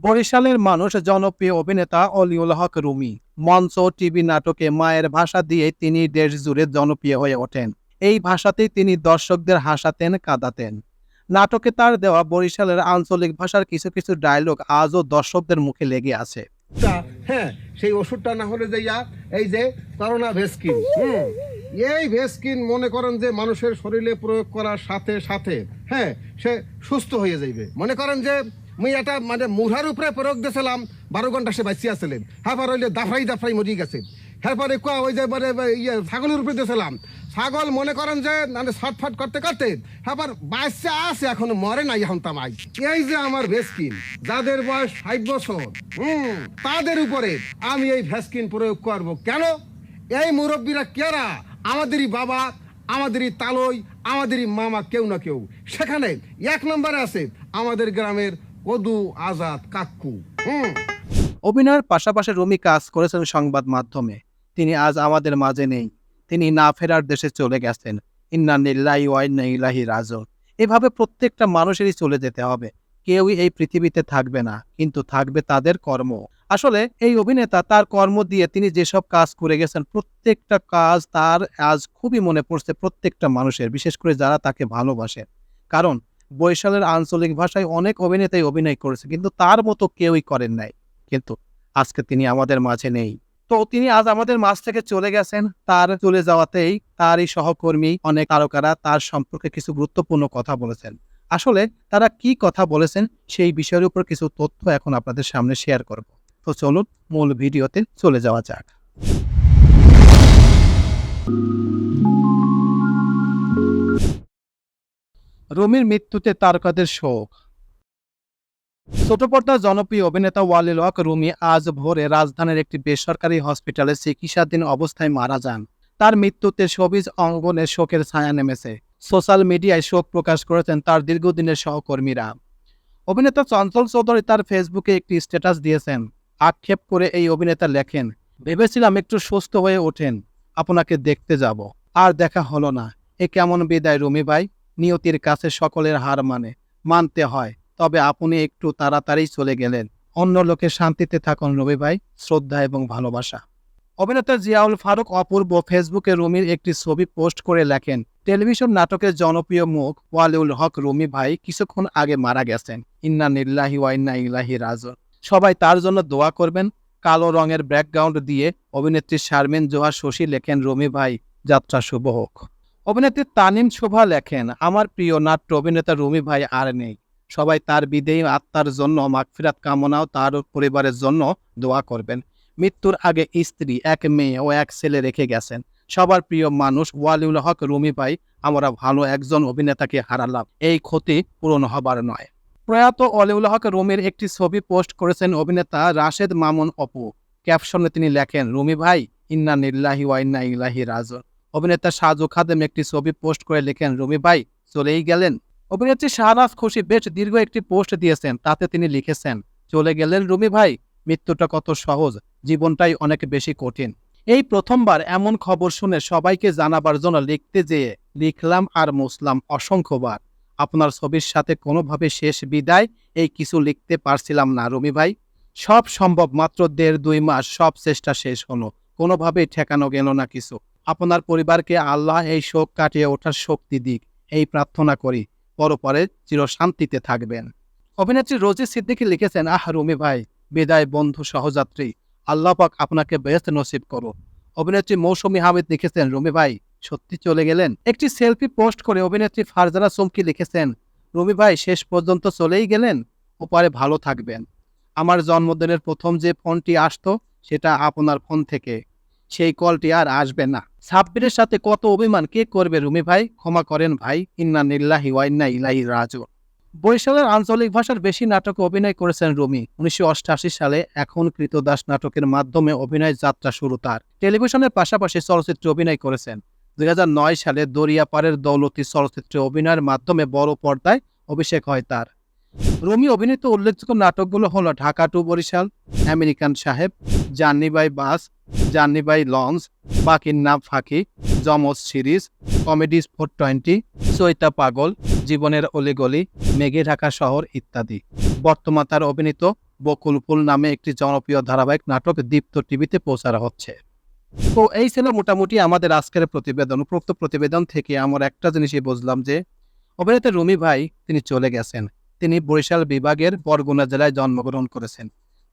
বরিশালের মানুষ জনপ্রিয় অভিনেতা অলিউল হক রুমি, মঞ্চ, টিভি নাটকে মায়ের ভাষা দিয়ে তিনি দেশ জুড়ে জনপ্রিয় হয়ে ওঠেন। এই ভাষাতেই তিনি দর্শকদের হাসাতেন, কাঁদাতেন। নাটকে তার দেওয়া বরিশালের আঞ্চলিক ভাষার কিছু কিছু ডায়লগ আজও দর্শকদের মুখে লেগে আছে। হ্যাঁ সেই ওষুধটা না হলে যাইয়া এই যে করোনা ভেসকিন এই ভেসকিন মনে করেন যে মানুষের শরীরে প্রয়োগ করার সাথে সাথে হ্যাঁ সে সুস্থ হয়ে যাইবে। মনে করেন যে মুই এটা মানে মুড়ার উপরে প্রয়োগ দিয়েছিলাম বারো ঘণ্টা সে বাঁচিয়ে আসছিলেন হ্যাঁ হইলে দাফরাই দাফরাই মরি গেছে। এরপরে কোয়া ওই যে মানে ইয়ে ছাগলের উপরে দিয়েছিলাম ছাগল মনে করেন যে মানে ছটফট করতে করতে আবার বাচ্চা আছে, এখনও মরে নাই এখন তামাই। এই যে আমার ভেসকিন যাদের বয়স ষাট বছর হুম তাদের উপরে আমি এই ভ্যাসকিন প্রয়োগ করব কেন? এই মুরব্বীরা কেরা? আমাদেরই বাবা, আমাদেরই তালই আমাদেরই মামা, কেউ না কেউ। সেখানে এক নম্বরে আছে আমাদের গ্রামের কদু আজাদ হুম। অভিনয়ের পাশাপাশি রুমি কাজ করেছেন সংবাদ মাধ্যমে। তিনি আজ আমাদের মাঝে নেই। তিনি না ফেরার দেশে চলে গেছেন। ইন্না নিল্লাহি ওয়াইন্না ইলাহি এভাবে প্রত্যেকটা মানুষেরই চলে যেতে হবে। কেউই এই পৃথিবীতে থাকবে না, কিন্তু থাকবে তাদের কর্ম। আসলে এই অভিনেতা তার কর্ম দিয়ে তিনি যেসব কাজ করে গেছেন, প্রত্যেকটা কাজ তার আজ খুবই মনে পড়ছে প্রত্যেকটা মানুষের, বিশেষ করে যারা তাকে ভালোবাসে। কারণ বৈশালের আঞ্চলিক ভাষায় অনেক অভিনেতাই অভিনয় করেছে, কিন্তু তার মতো কেউই করেন নাই। কিন্তু আজকে তিনি আমাদের মাঝে নেই। তো তিনি আজ আমাদের মাঝ থেকে চলে গেছেন। তার চলে যাওয়াতেই তারই সহকর্মী অনেক তারকারা তার সম্পর্কে কিছু গুরুত্বপূর্ণ কথা বলেছেন। আসলে তারা কি কথা বলেছেন সেই বিষয়ের উপর কিছু তথ্য এখন আপনাদের সামনে শেয়ার করব। তো চলুন মূল ভিডিওতে চলে যাওয়া যাক। রুমির মৃত্যুতে তারকাদের শোক। ছোট পর্দার জনপ্রিয় অভিনেতা ওয়ালিল হক রুমি আজ ভোরে রাজধানীর একটি বেসরকারি হসপিটালে চিকিৎসাধীন অবস্থায় মারা যান। তার মৃত্যুতে সবিজ অঙ্গনে শোকের ছায়া নেমেছে। সোশ্যাল মিডিয়ায় শোক প্রকাশ করেছেন তার দীর্ঘদিনের সহকর্মীরা। অভিনেতা চঞ্চল চৌধুরী তার ফেসবুকে একটি স্ট্যাটাস দিয়েছেন, আক্ষেপ করে এই অভিনেতা লেখেন, ভেবেছিলাম একটু সুস্থ হয়ে ওঠেন, আপনাকে দেখতে যাব, আর দেখা হলো না। এ কেমন বিদায় রুমি ভাই? নিয়তির কাছে সকলের হার মানে মানতে হয়। তবে আপনি একটু তাড়াতাড়ি চলে গেলেন। অন্য লোকের শান্তিতে থাকুন রবি ভাই, শ্রদ্ধা এবং ভালোবাসা। অভিনেতা জিয়াউল ফারুক অপূর্ব ফেসবুকে রুমির একটি ছবি পোস্ট করে লেখেন, টেলিভিশন নাটকের জনপ্রিয় মুখ ওয়ালিউল হক রুমি ভাই কিছুক্ষণ আগে মারা গেছেন। ইন্না নিল্লাহি ওয়াইন্না ইলাহি রাজন সবাই তার জন্য দোয়া করবেন। কালো রঙের ব্যাকগ্রাউন্ড দিয়ে অভিনেত্রী শারমিন জোহা শশী লেখেন, রুমি ভাই, যাত্রা শুভ হোক। অভিনেত্রী তানিম শোভা লেখেন, আমার প্রিয় নাট্য অভিনেতা রুমি ভাই আর নেই। সবাই তার বিদেয়ী আত্মার জন্য, মাগফিরাত কামনাও তার পরিবারের জন্য দোয়া করবেন। মৃত্যুর আগে স্ত্রী, এক মেয়ে ও এক ছেলে রেখে গেছেন। সবার প্রিয় মানুষ ওয়ালিউল হক রুমি ভাই, আমরা ভালো একজন অভিনেতাকে হারালাম। এই ক্ষতি পূরণ হবার নয়। প্রয়াত অলিউল হক রুমির একটি ছবি পোস্ট করেছেন অভিনেতা রাশেদ মামুন অপু। ক্যাপশনে তিনি লেখেন, রুমি ভাই, ইন্না নিল্লাহি ওয়াইন্না ইলাহি রাজন অভিনেতা সাজু খাদেম একটি ছবি পোস্ট করে লেখেন, রুমি ভাই, চলেই গেলেন। অভিনেত্রী শাহনাজ খুশি বেশ দীর্ঘ একটি পোস্ট দিয়েছেন, তাতে তিনি লিখেছেন, চলে গেলেন রুমি ভাই, মৃত্যুটা কত সহজ, জীবনটাই অনেক বেশি কঠিন। এই প্রথমবার এমন খবর শুনে সবাইকে জানাবার জন্য লিখতে যেয়ে লিখলাম আর মুসলাম অসংখ্যবার। আপনার ছবির সাথে কোনোভাবে শেষ বিদায় এই কিছু লিখতে পারছিলাম না, রুমি ভাই। সব সম্ভব, মাত্র দেড় দুই মাস, সব চেষ্টা শেষ হলো, কোনোভাবেই ঠেকানো গেল না কিছু। আপনার পরিবারকে আল্লাহ এই শোক কাটিয়ে ওঠার শক্তি দিক। এই প্রার্থনা করি। পরপরে চিরশান্তিতে থাকবেন। অভিনেত্রী রোজি সিদ্দিকী লিখেছেন, আহ রুমি ভাই, বিদায় বন্ধু সহযাত্রী। আল্লাহ পাক আপনাকে বেস্ট নসিব করো অভিনেত্রী মৌসুমী হামিদ লিখেছেন, রুমি ভাই, সত্যি চলে গেলেন? একটি সেলফি পোস্ট করে অভিনেত্রী ফারজানা চমকি লিখেছেন, রুমি ভাই, শেষ পর্যন্ত চলেই গেলেন? ওপারে ভালো থাকবেন। আমার জন্মদিনের প্রথম যে ফোনটি আসতো, সেটা আপনার ফোন থেকে। সেই কলটি আর আসবে না। সাব্বিরের সাথে কত অভিমান, কে করবে রুমি ভাই? ক্ষমা করেন ভাই। ইন্না নিল্লাহি ওয়াইন্না ইলাহি রাজু বরিশালের আঞ্চলিক ভাষার বেশি নাটকে অভিনয় করেছেন রুমি। উনিশশো সালে এখন কৃতদাস নাটকের মাধ্যমে অভিনয় যাত্রা শুরু তার। টেলিভিশনের পাশাপাশি চলচ্চিত্রে অভিনয় করেছেন। দুই হাজার নয় সালে দরিয়াপাড়ের দৌলতি চলচ্চিত্রে অভিনয়ের মাধ্যমে বড় পর্দায় অভিষেক হয় তার। রুমি অভিনীত উল্লেখযোগ্য নাটকগুলো হলো Dhaka to Barishal, American Saheb, journey by bus, journey by launch, বাকির নাম ফাঁকি জমজ সিরিজ, কমেডি ফোর টোয়েন্টি, চৈতা পাগল, জীবনের অলিগলি, মেঘে ঢাকা শহর ইত্যাদি। বর্তমান তার অভিনীত বকুল ফুল নামে একটি জনপ্রিয় ধারাবাহিক নাটক দীপ্ত টিভিতে প্রচার হচ্ছে। তো এই ছিল মোটামুটি আমাদের আজকের প্রতিবেদন। উপরোক্ত প্রতিবেদন থেকে আমার একটা জিনিসই বুঝলাম যে, অভিনেতা রুমি ভাই, তিনি চলে গেছেন। তিনি বরিশাল বিভাগের বরগুনা জেলায় জন্মগ্রহণ করেছেন।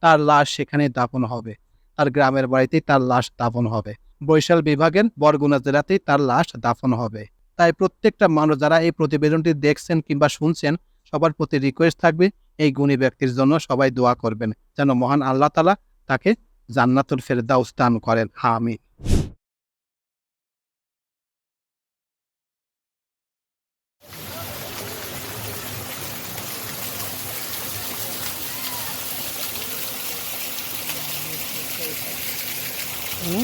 তার লাশ সেখানে দাফন হবে। তার গ্রামের বাড়িতেই তার লাশ দাফন হবে। বরিশাল বিভাগের বরগুনা জেলাতেই তার লাশ দাফন হবে। তাই প্রত্যেকটা মানুষ যারা এই প্রতিবেদনটি দেখছেন কিংবা শুনছেন, সবার প্রতি রিকোয়েস্ট থাকবে, এই গুণী ব্যক্তির জন্য সবাই দোয়া করবেন, যেন মহান আল্লাহ তালা তাকে জান্নাতুল ফেরদাউস দান করেন। আমিন। হুম